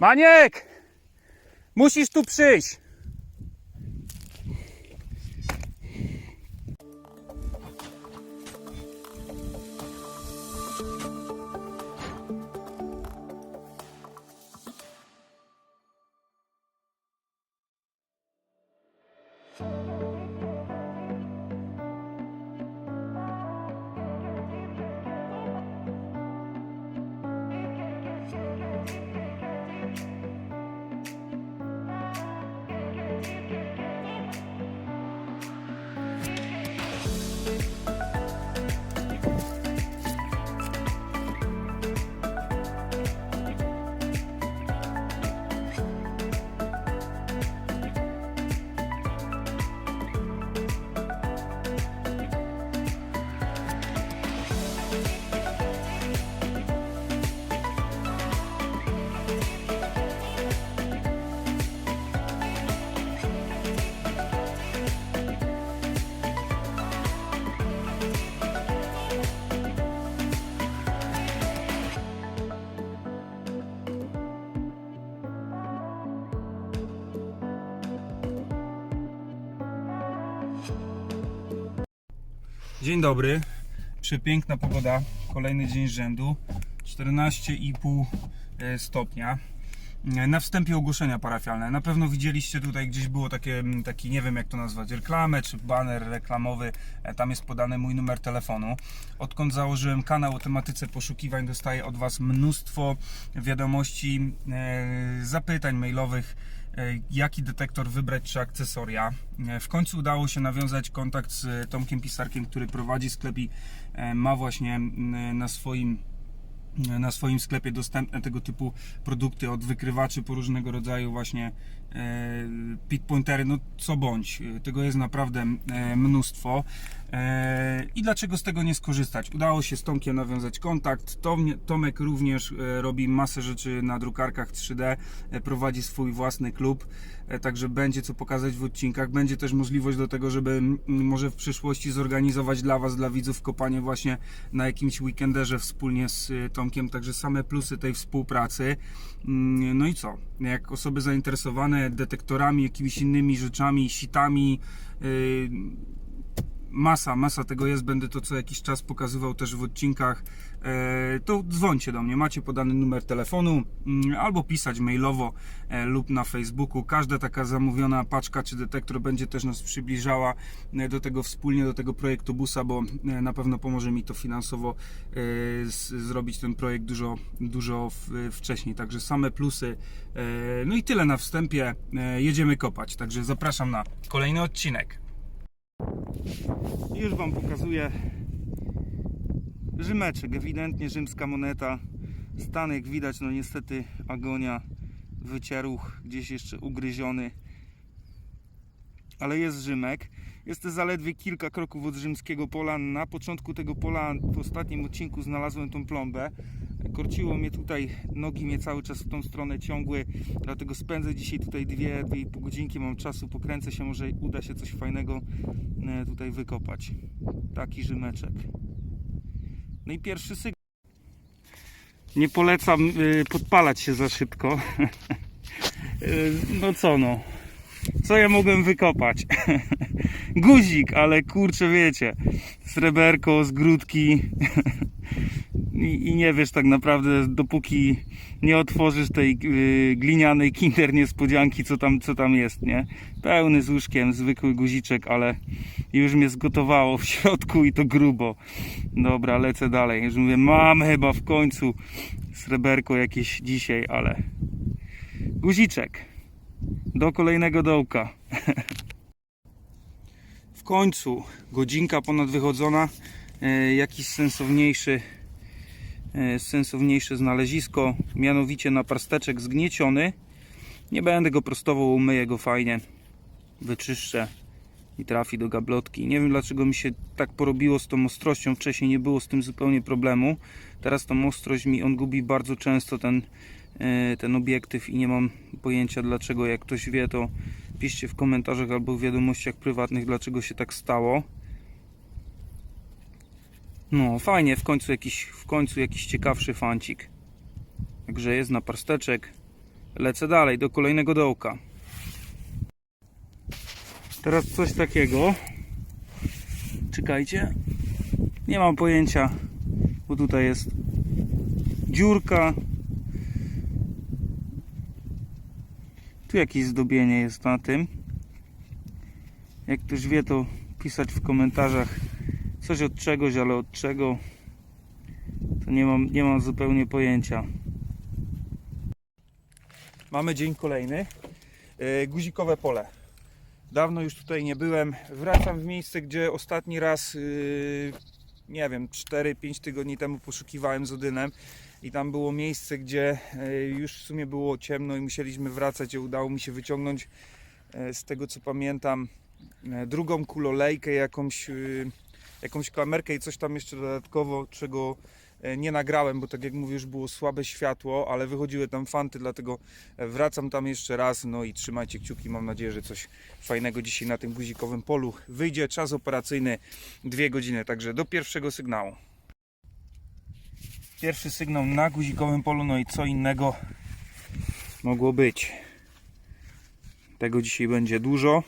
Maniek! Musisz tu przyjść! Dzień dobry. Przepiękna pogoda. Kolejny dzień rzędu. 14,5 e, stopnia. E, Na wstępie ogłoszenia parafialne. Na pewno widzieliście tutaj gdzieś było takie, taki, nie wiem jak to nazwać, reklamę czy baner reklamowy. E, Tam jest podany mój numer telefonu. Odkąd założyłem kanał o tematyce poszukiwań, dostaję od Was mnóstwo wiadomości, zapytań mailowych jaki detektor wybrać czy akcesoria. E, W końcu udało się nawiązać kontakt z Tomkiem Pisarkiem, który prowadzi sklep i e, ma właśnie na swoim na swoim sklepie dostępne tego typu produkty od wykrywaczy po różnego rodzaju właśnie e, pit pointery, no co bądź, e, tego jest naprawdę e, mnóstwo. e, i dlaczego z tego nie skorzystać? Udało się z Tomkiem nawiązać kontakt, Tom, Tomek również e, robi masę rzeczy na drukarkach 3D, e, prowadzi swój własny klub, e, także będzie co pokazać w odcinkach, będzie też możliwość do tego, żeby może w przyszłości zorganizować dla Was, dla widzów kopanie właśnie na jakimś weekenderze wspólnie z Tomkiem, także same plusy tej współpracy. Mm, No i co? Jak osoby zainteresowane detektorami, jakimiś innymi rzeczami, sitami, masa, masa tego jest, będę to co jakiś czas pokazywał też w odcinkach, e, to dzwońcie do mnie, macie podany numer telefonu mm, albo pisać mailowo e, lub na Facebooku. Każda taka zamówiona paczka czy detektor będzie też nas przybliżała e, do tego wspólnie, do tego projektu busa, bo na pewno pomoże mi to finansowo zrobić ten projekt dużo, dużo wcześniej. Także same plusy. No i tyle na wstępie. Jedziemy kopać. Także zapraszam na kolejny odcinek. Już Wam pokazuję Rzymeczek, ewidentnie rzymska moneta. Stanek widać, no niestety agonia, wycieruch, gdzieś jeszcze ugryziony. Ale jest Rzymek. Jest to zaledwie kilka kroków od rzymskiego pola. Na początku tego pola, w ostatnim odcinku znalazłem tą plombę. Korciło mnie tutaj, nogi mnie cały czas w tą stronę ciągły, dlatego spędzę dzisiaj tutaj dwie, dwie i pół godzinki, mam czasu, pokręcę się, może uda się coś fajnego e, tutaj wykopać. Taki Rzymeczek. No i pierwszy sygnał. Nie polecam y, podpalać się za szybko. Y, no co no. Co ja mogłem wykopać? Guzik, ale kurczę wiecie. Sreberko z grudki. I, I nie wiesz tak naprawdę, dopóki nie otworzysz tej y, glinianej kinder niespodzianki, co tam, co tam jest, nie? Pełny z łóżkiem, zwykły guziczek, ale już mnie zgotowało w środku i to grubo. Dobra, lecę dalej. Już mówię, mam chyba w końcu sreberko jakieś dzisiaj, ale guziczek do kolejnego dołka. w końcu godzinka ponad wychodzona, e, jakiś sensowniejszy sensowniejsze znalezisko, mianowicie naparsteczek zgnieciony. Nie będę go prostował, umyję go fajnie, wyczyszczę i trafi do gablotki. Nie wiem dlaczego mi się tak porobiło z tą ostrością, wcześniej nie było z tym zupełnie problemu. Teraz tą ostrość mi, on gubi bardzo często ten, e, ten obiektyw i nie mam pojęcia dlaczego. Jak ktoś wie to piszcie w komentarzach albo w wiadomościach prywatnych dlaczego się tak stało. No, fajnie, w końcu jakiś, w końcu jakiś ciekawszy fancik. Także jest naparsteczek. lecę dalej do kolejnego dołka. Teraz coś takiego. Czekajcie. Nie mam pojęcia, bo tutaj jest dziurka. Tu jakieś zdobienie jest na tym. Jak ktoś wie, to pisać w komentarzach coś od czegoś, ale od czego to nie mam, nie mam zupełnie pojęcia. Mamy dzień kolejny. Yy, Guzikowe pole. Dawno już tutaj nie byłem. Wracam w miejsce, gdzie ostatni raz, yy, nie wiem, 4-5 tygodni temu poszukiwałem z Odynem. I tam było miejsce, gdzie yy, już w sumie było ciemno i musieliśmy wracać. Udało mi się wyciągnąć, z tego co pamiętam, drugą kulolejkę, jakąś, jakąś klamerkę i coś tam jeszcze dodatkowo, czego e, nie nagrałem, bo tak jak mówię, już było słabe światło, ale wychodziły tam fanty, dlatego e, wracam tam jeszcze raz. No i trzymajcie kciuki, mam nadzieję, że coś fajnego dzisiaj na tym guzikowym polu wyjdzie. Czas operacyjny dwie godziny, także do pierwszego sygnału. Pierwszy sygnał na guzikowym polu, no i co innego mogło być. Tego dzisiaj będzie dużo.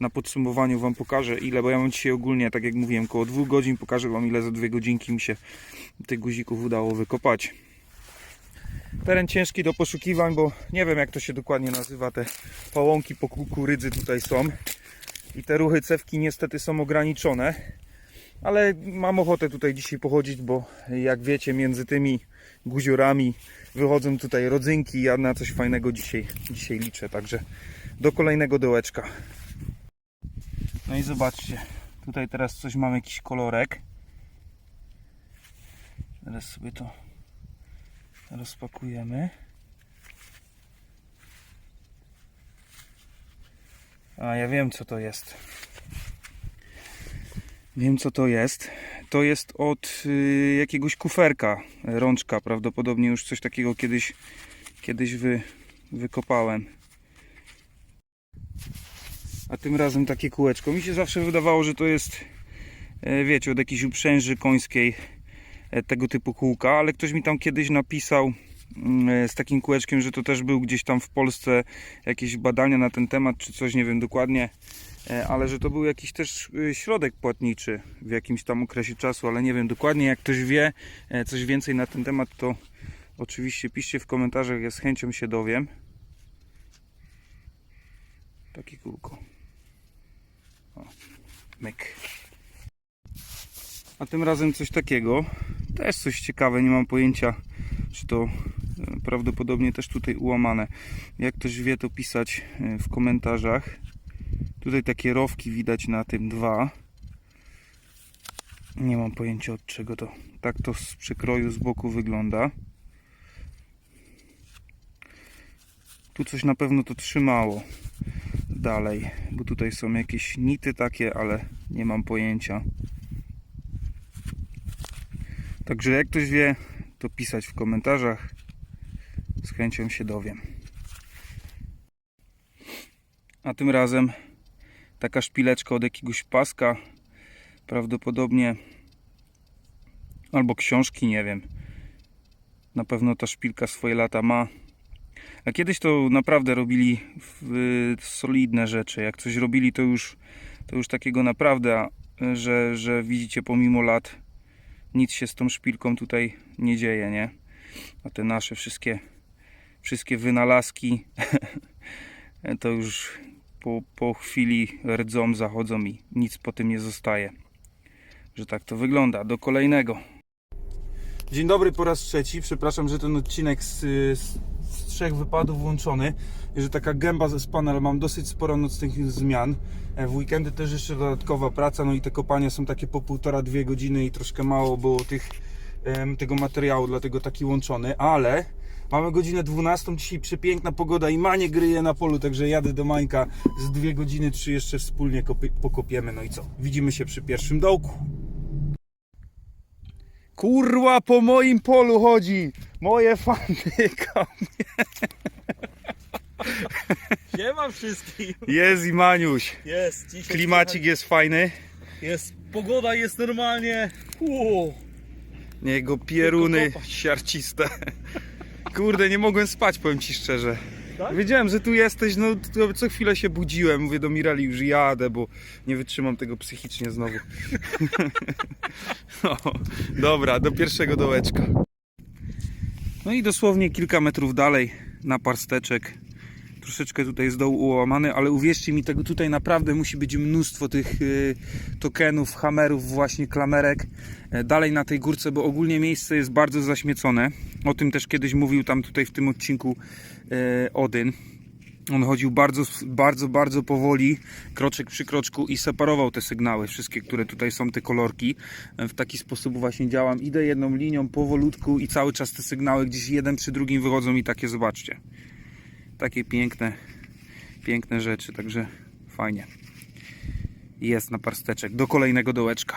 Na podsumowaniu Wam pokażę ile, bo ja mam dzisiaj ogólnie, tak jak mówiłem, około dwóch godzin. Pokażę Wam ile za dwie godzinki mi się tych guzików udało wykopać. Teren ciężki do poszukiwań, bo nie wiem jak to się dokładnie nazywa. Te pałąki po kukurydzy tutaj są. I te ruchy cewki niestety są ograniczone. Ale mam ochotę tutaj dzisiaj pochodzić, bo jak wiecie, między tymi guziorami wychodzą tutaj rodzynki. Ja na coś fajnego dzisiaj, dzisiaj liczę. Także do kolejnego dołeczka. No i zobaczcie, tutaj teraz coś mam jakiś kolorek. Teraz sobie to rozpakujemy. A ja wiem co to jest. Wiem co to jest. To jest od y, jakiegoś kuferka, rączka. Prawdopodobnie już coś takiego kiedyś, kiedyś wy, wykopałem. A tym razem takie kółeczko. Mi się zawsze wydawało, że to jest, e, wiecie, od jakiejś uprzęży końskiej e, tego typu kółka, ale ktoś mi tam kiedyś napisał mm, e, z takim kółeczkiem, że to też był gdzieś tam w Polsce jakieś badania na ten temat, czy coś, nie wiem dokładnie, ale że to był jakiś też środek płatniczy w jakimś tam okresie czasu, ale nie wiem dokładnie, jak ktoś wie coś więcej na ten temat, to oczywiście piszcie w komentarzach, ja z chęcią się dowiem. Takie kółko. Myk. A tym razem coś takiego. Też coś ciekawe, nie mam pojęcia, czy to e, prawdopodobnie też tutaj ułamane. Jak ktoś wie, to pisać e, w komentarzach. Tutaj takie rowki widać na tym dwa. Nie mam pojęcia od czego to. Tak to z przekroju z boku wygląda. Tu coś na pewno to trzymało dalej, bo tutaj są jakieś nity takie, ale nie mam pojęcia. Także jak ktoś wie, to pisać w komentarzach. Z chęcią się dowiem. A tym razem taka szpileczka od jakiegoś paska, prawdopodobnie albo książki, nie wiem. Na pewno ta szpilka swoje lata ma. A kiedyś to naprawdę robili solidne rzeczy. Jak coś robili, to już, to już takiego naprawdę, że, że widzicie, pomimo lat nic się z tą szpilką tutaj nie dzieje, nie? A te nasze wszystkie, wszystkie wynalazki to już po, po chwili rdzą zachodzą i nic po tym nie zostaje. Że tak to wygląda. Do kolejnego. Dzień dobry po raz trzeci. Przepraszam, że ten odcinek z, z trzech wypadów włączony. Że taka gęba ze spana, ale mam dosyć sporo nocnych zmian. E, W weekendy też jeszcze dodatkowa praca, no i te kopania są takie po półtora, dwie godziny i troszkę mało było tych, tego materiału, dlatego taki łączony, ale mamy godzinę 12, dzisiaj przepiękna pogoda i Manie gryje na polu, także jadę do Mańka z dwie godziny, trzy jeszcze wspólnie pokopiemy, no i co? Widzimy się przy pierwszym dołku. Kurwa, po moim polu chodzi! Moje fantyka! Siema wszystkim! Jest i Maniuś. Jest, Klimacik jest fajny. jest, pogoda jest normalnie. Uuu, Jego pieruny siarciste. Kurde, nie mogłem spać, powiem ci szczerze. Tak? Wiedziałem, że tu jesteś, no to co chwilę się budziłem. Mówię do Mirali, już jadę, bo nie wytrzymam tego psychicznie znowu. no, dobra, do pierwszego dołeczka. No i dosłownie kilka metrów dalej na parsteczek. Troszeczkę tutaj z dołu ułamany, ale uwierzcie mi, tego tutaj naprawdę musi być mnóstwo tych y, tokenów, hamerów, właśnie klamerek e, dalej na tej górce, bo ogólnie miejsce jest bardzo zaśmiecone. O tym też kiedyś mówił tam tutaj w tym odcinku Odyn. On chodził bardzo, bardzo, bardzo powoli, kroczek przy kroczku i separował te sygnały, wszystkie, które tutaj są, te kolorki. E, W taki sposób właśnie działam. Idę jedną linią powolutku i cały czas te sygnały gdzieś jeden przy drugim wychodzą i takie zobaczcie. Takie piękne, piękne rzeczy, także fajnie. Jest na parsteczek. Do kolejnego dołeczka.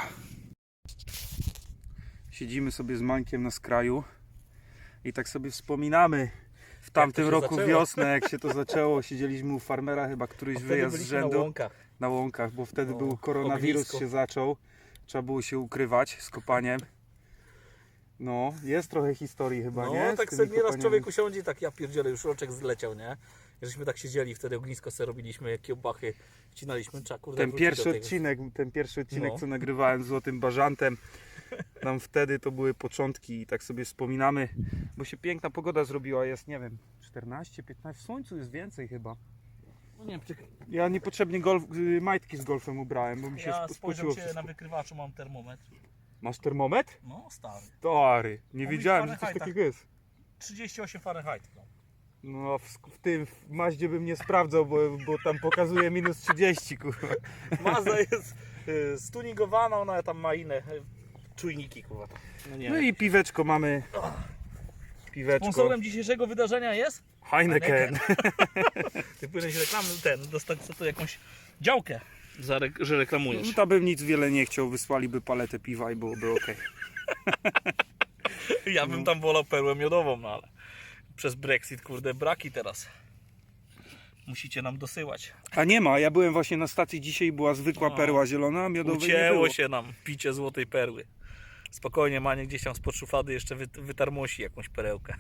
Siedzimy sobie z Mańkiem na skraju i tak sobie wspominamy tamtym roku zaczęło. wiosnę, jak się to zaczęło. Siedzieliśmy u farmera, chyba któryś wyjazd z rzędu na łąkach. na łąkach, bo wtedy No, był koronawirus ognisko. się zaczął. Trzeba było się ukrywać z kopaniem. No, jest trochę historii chyba, No, nie? Z tak sobie nieraz człowiek usiądzie i tak ja pierdzielę, już roczek zleciał, nie? Żeśmy tak siedzieli, wtedy ognisko sobie robiliśmy, kiełbachy wcinaliśmy, trzeba kurde Ten pierwszy odcinek, ten pierwszy odcinek, No. co nagrywałem z Złotym Bażantem, tam wtedy to były początki i tak sobie wspominamy, bo się piękna pogoda zrobiła, jest nie wiem, 14, 15, w słońcu jest więcej chyba. No nie wiem, Ja niepotrzebnie golf, y, majtki z golfem ubrałem, bo mi się ja spo- spojrzał spociło się wszystko. na wykrywaczu, mam termometr. Masz termometr? No, stary. Stary, nie Mówisz wiedziałem, że coś takiego jest. 38 Fahrenheit. No. No, w, w tym w Maździe bym nie sprawdzał, bo, bo tam pokazuje minus 30, kurwa. Mazda jest y, stuningowana, ona tam ma inne y, czujniki, kurwa. No nie No i piweczko mamy. Piweczko. Sponsorem dzisiejszego wydarzenia jest? Heineken. Ty powinieneś reklamy, ten, dostać co to jakąś działkę, za re, że reklamujesz. No to bym nic wiele nie chciał, wysłaliby paletę piwa i byłoby ok. Ja bym tam wolał perłę miodową, no ale przez Brexit, kurde, braki teraz. Musicie nam dosyłać. A nie ma, ja byłem właśnie na stacji dzisiaj, była zwykła No. perła zielona, a miodowej nie Ucięło się nam picie złotej perły. Spokojnie, Manie gdzieś tam spod szuflady jeszcze wy, wytarmosi jakąś perełkę.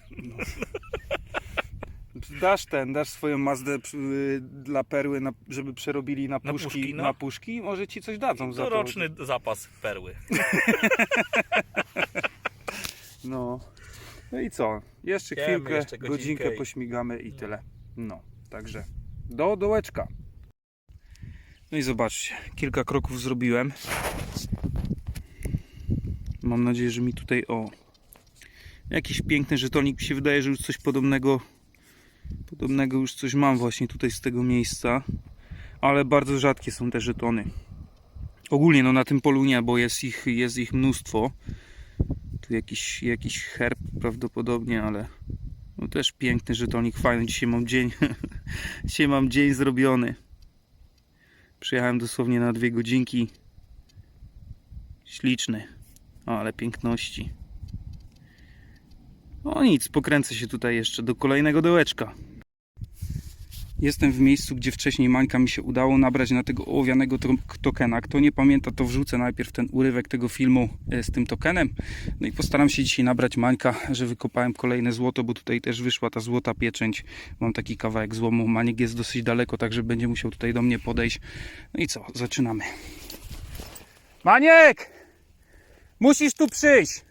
Dasz ten, dasz swoją Mazdę przy- dla perły, na, żeby przerobili na Na puszki, puszki, no. na puszki, może ci coś dadzą za to. Doroczny zapas perły. No. No i co? Jeszcze Wiemy, chwilkę, jeszcze godzinkę godzinkę i- pośmigamy i tyle. No, także do dołeczka. No i zobaczcie, kilka kroków zrobiłem. Mam nadzieję, że mi tutaj o jakiś piękny żetonik mi się wydaje, że już coś podobnego podobnego już coś mam właśnie tutaj z tego miejsca. Ale bardzo rzadkie są te żetony. Ogólnie no na tym polu nie, bo jest ich, jest ich mnóstwo. Tu jakiś, jakiś herb prawdopodobnie, ale no też piękny żetonik, fajny. Dzisiaj mam dzień, dzisiaj mam dzień zrobiony. Przyjechałem dosłownie na dwie godzinki. Śliczny, ale piękności. No nic, pokręcę się tutaj jeszcze do kolejnego dołeczka. Jestem w miejscu, gdzie wcześniej Mańka mi się udało nabrać na tego ołowianego to- tokena. Kto nie pamięta, to wrzucę najpierw ten urywek tego filmu e, z tym tokenem. No i postaram się dzisiaj nabrać Mańka, że wykopałem kolejne złoto, bo tutaj też wyszła ta złota pieczęć. Mam taki kawałek złomu. Maniek jest dosyć daleko, także będzie musiał tutaj do mnie podejść. No i co, zaczynamy. Maniek! Musisz tu przyjść!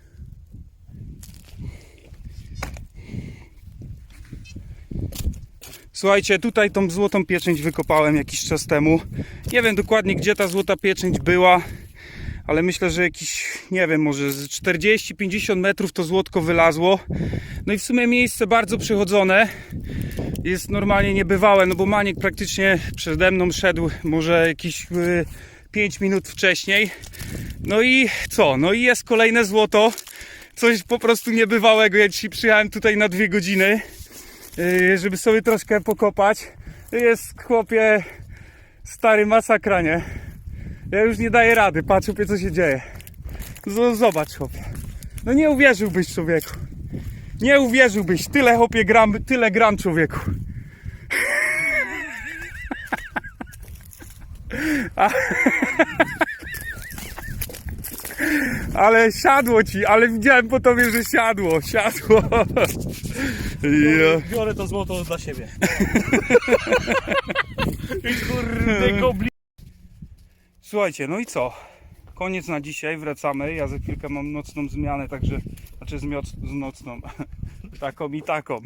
Słuchajcie, tutaj tą złotą pieczęć wykopałem jakiś czas temu. Nie wiem dokładnie gdzie ta złota pieczęć była, ale myślę, że jakieś, nie wiem, może z 40-50 metrów to złotko wylazło. No i w sumie miejsce bardzo przychodzone. Jest normalnie niebywałe, no bo Maniek praktycznie przede mną szedł może jakieś 5 minut wcześniej. No i co? No i jest kolejne złoto. Coś po prostu niebywałego. Ja dzisiaj przyjechałem tutaj na dwie godziny żeby sobie troszkę pokopać. Jest chłopie stary masakra, nie? Ja już nie daję rady, patrz chłopie co się dzieje. Zobacz chłopie. No nie uwierzyłbyś człowieku. Nie uwierzyłbyś, tyle chłopie gram, tyle gram człowieku. A- Ale siadło ci, ale widziałem po tobie, że siadło, siadło. Ja. Biorę to złoto dla siebie. Kurde gobli. Słuchajcie, no i co? Koniec na dzisiaj, wracamy. Ja za chwilkę mam nocną zmianę, także, znaczy z, mioc, z nocną, taką i taką.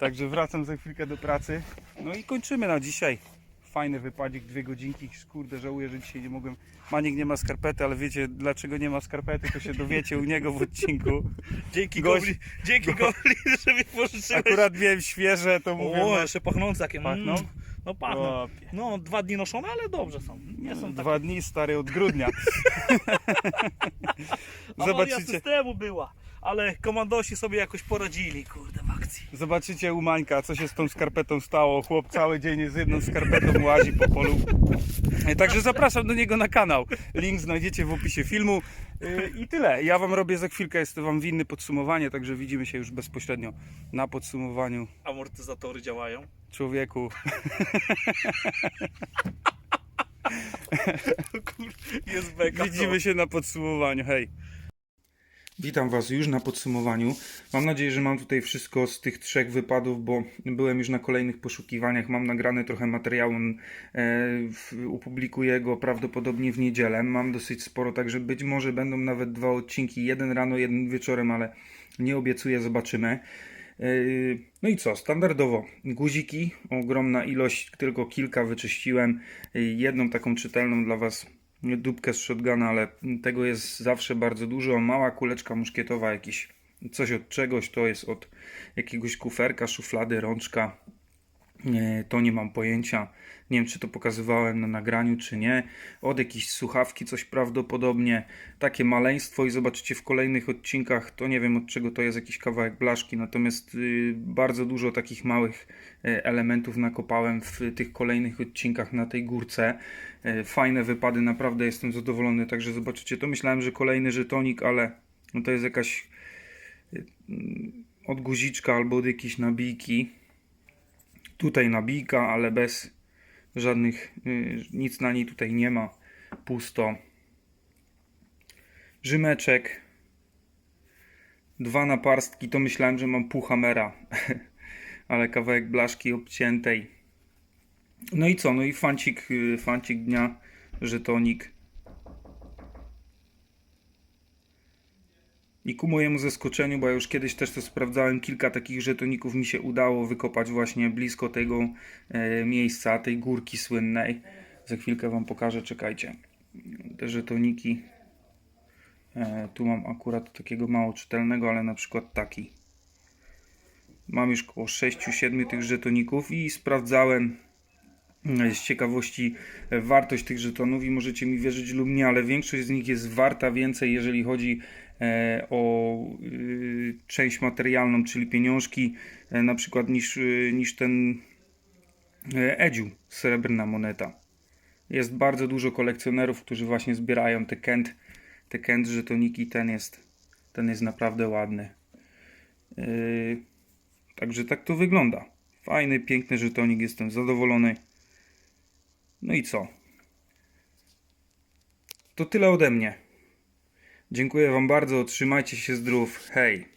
Także wracam za chwilkę do pracy. No i kończymy na dzisiaj. Fajny wypadzik, dwie godzinki. Kurde, żałuję, że dzisiaj nie mogłem. Maniek nie ma skarpety, ale wiecie dlaczego nie ma skarpety, to się dowiecie u niego w odcinku. Dzięki Gość- gobli, dzięki gobli, że mi pożyczyłeś. Akurat miałem świeże, to mówię. O, no, jeszcze pachnące jakie. Pachną? Mm. No pachną. No, dwa dni noszone, ale dobrze są. Nie są takie... Dwa dni stary od grudnia. Zobaczycie. systemu była. Ale komandosi sobie jakoś poradzili, kurde, w akcji. Zobaczycie u Mańka, co się z tą skarpetą stało. Chłop cały dzień z jedną skarpetą łazi po polu. E, Także zapraszam do niego na kanał. Link znajdziecie w opisie filmu. E, I tyle. Ja wam robię za chwilkę, jestem wam winny podsumowanie, także widzimy się już bezpośrednio na podsumowaniu. Amortyzatory działają. Człowieku, jest beka. widzimy się na podsumowaniu. Hej. Witam Was już na podsumowaniu. Mam nadzieję, że mam tutaj wszystko z tych trzech wypadów, bo byłem już na kolejnych poszukiwaniach. Mam nagrane trochę materiału, e, opublikuję go prawdopodobnie w niedzielę. Mam dosyć sporo, także być może będą nawet dwa odcinki, jeden rano, jeden wieczorem, ale nie obiecuję, zobaczymy. E, No i co, standardowo guziki, ogromna ilość, tylko kilka wyczyściłem. Jedną taką czytelną dla Was dupkę z shotguna, ale tego jest zawsze bardzo dużo. Mała kuleczka muszkietowa, jakiś coś od czegoś, to jest od jakiegoś kuferka, szuflady, rączka. Nie, to nie mam pojęcia. Nie wiem, czy to pokazywałem na nagraniu, czy nie. Od jakiejś słuchawki coś prawdopodobnie. Takie maleństwo i zobaczycie w kolejnych odcinkach, to nie wiem od czego to jest jakiś kawałek blaszki, natomiast y, bardzo dużo takich małych y, elementów nakopałem w tych kolejnych odcinkach na tej górce. Y, Fajne wypady, naprawdę jestem zadowolony, także zobaczycie to. Myślałem, że kolejny żetonik, ale no to jest jakaś y, mm, od guziczka albo od jakiejś nabijki. Tutaj nabijka, ale bez żadnych, y, nic na niej tutaj nie ma. Pusto. Rzymeczek. Dwa naparstki, to myślałem, że mam pół hamera, ale kawałek blaszki obciętej. No i co? No i fancik, y, fancik dnia, żetonik. I ku mojemu zaskoczeniu, bo ja już kiedyś też to sprawdzałem, kilka takich żetoników mi się udało wykopać właśnie blisko tego e, miejsca, tej górki słynnej. Za chwilkę Wam pokażę, czekajcie. Te żetoniki. E, tu mam akurat takiego mało czytelnego, ale na przykład taki. Mam już około 6-7 tych żetoników i sprawdzałem z ciekawości e, wartość tych żetonów i możecie mi wierzyć lub nie, ale większość z nich jest warta więcej, jeżeli chodzi e, o y, część materialną, czyli pieniążki, e, na przykład niż, y, niż ten e, Edziu, srebrna moneta. Jest bardzo dużo kolekcjonerów, którzy właśnie zbierają te Kent, te Kent żetoniki, ten jest, ten jest naprawdę ładny. Także tak to wygląda. Fajny, piękny żetonik, jestem zadowolony. No i co? To tyle ode mnie. Dziękuję Wam bardzo, trzymajcie się zdrów. Hej!